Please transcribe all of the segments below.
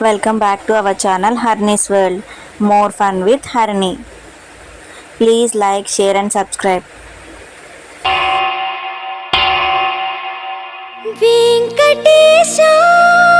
Welcome back to our channel Harni's World. More fun with Harni. Please like, share and subscribe. Venkatesha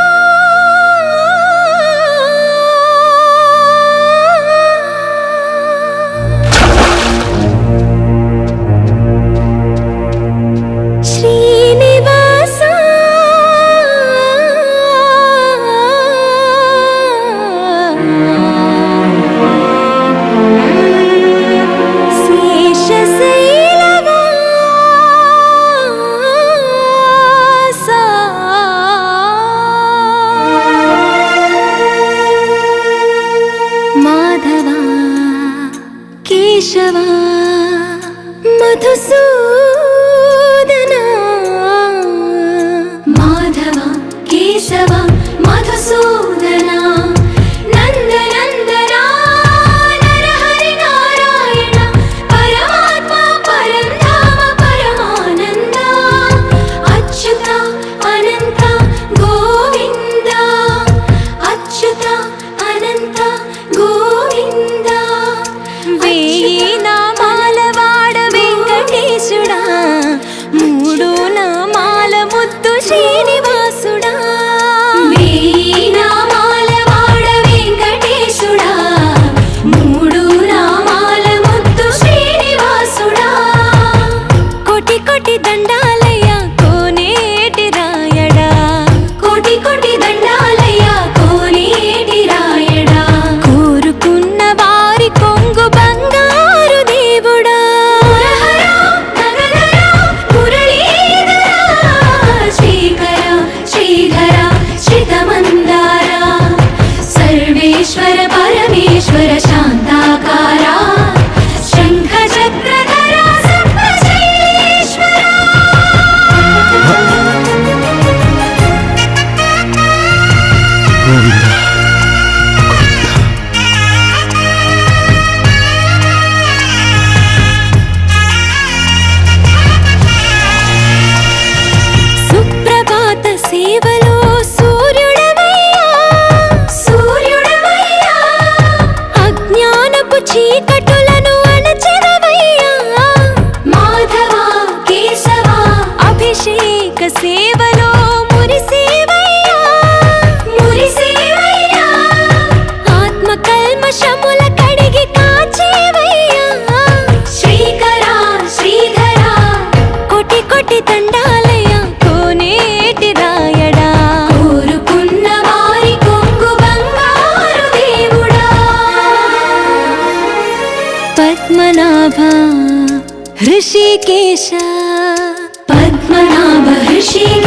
पद्मना Maharshi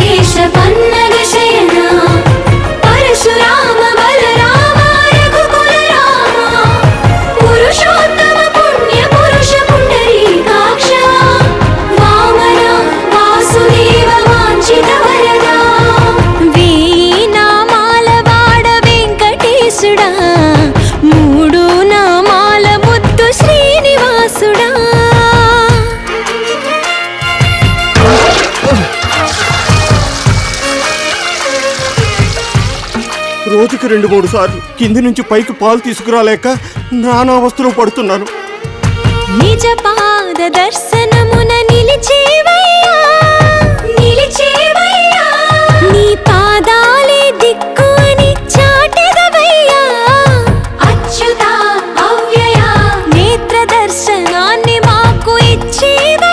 రెండు మూడు సార్లు కింది నుంచి పైకి పాలు తీసుకురాలేక నానా అవస్థలు పడుతున్నాను నిజ పాద దర్శనమున నీ అచ్యుత నేత్ర దర్శనాన్ని మాకు ఇచ్చేవయ్యా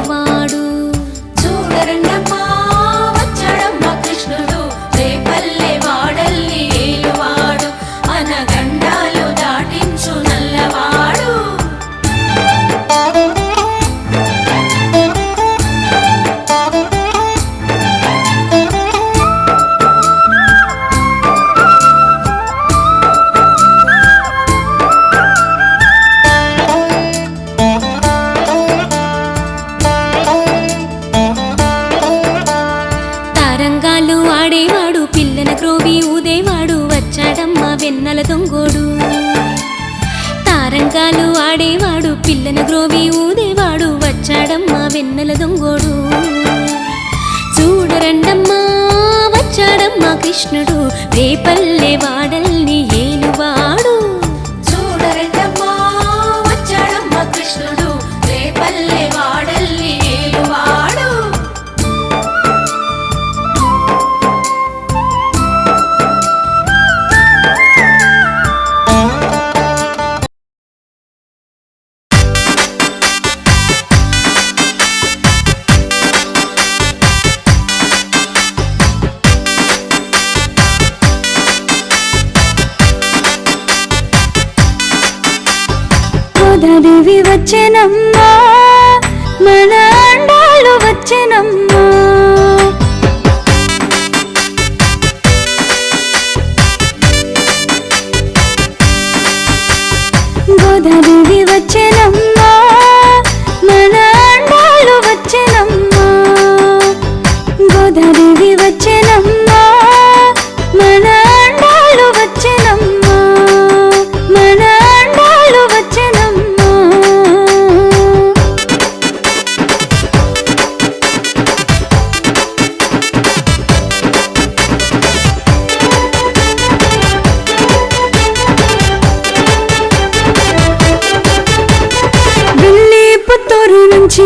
పిన్నల దొంగోడు తారంకాలు ఆడేవాడు పిల్లను గ్రోవి ఊదేవాడు వచ్చాడమ్మా వెన్నెల దొంగోడు చూడరండమ్మా వచ్చాడమ్మా కృష్ణుడు రేపల్లె వాడల్ని ఏ వచ్చెనమ్మా మన నుంచి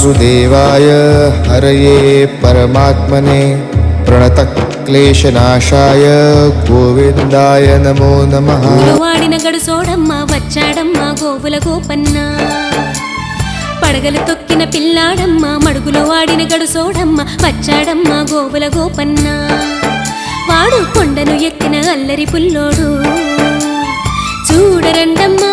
वासुदेवाय हरये परमात्मने प्रणतक्लेशनाशाय गोविन्दाय नमो नमः వాడిన గడుసోడమ్మ వచ్చాడమ్మ గోవుల గోపన్న పడగలు తొక్కిన పిల్లాడమ్మ మడుగులో వాడిన గడుసోడమ్మ వచ్చాడమ్మ గోవుల గోపన్న వాడు కొండను ఎక్కిన అల్లరి పుల్లోడు చూడరండమ్మా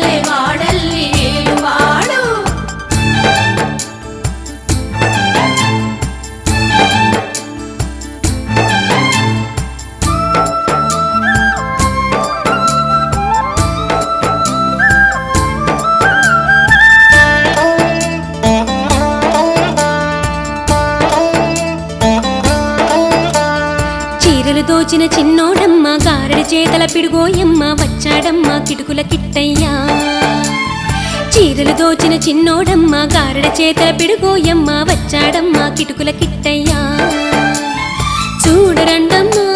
చిగురు దోచిన చిన్నోడమ్మ గారడి చేతల పిడుగోయమ్మ వచ్చాడమ్మ కిటుకుల కిట్టయ్యా చీరలు దోచిన చిన్నోడమ్మ గారడ చేతల పిడుగోయమ్మ వచ్చాడమ్మ కిటుకుల కిట్టయ్యా చూడరండమ్మా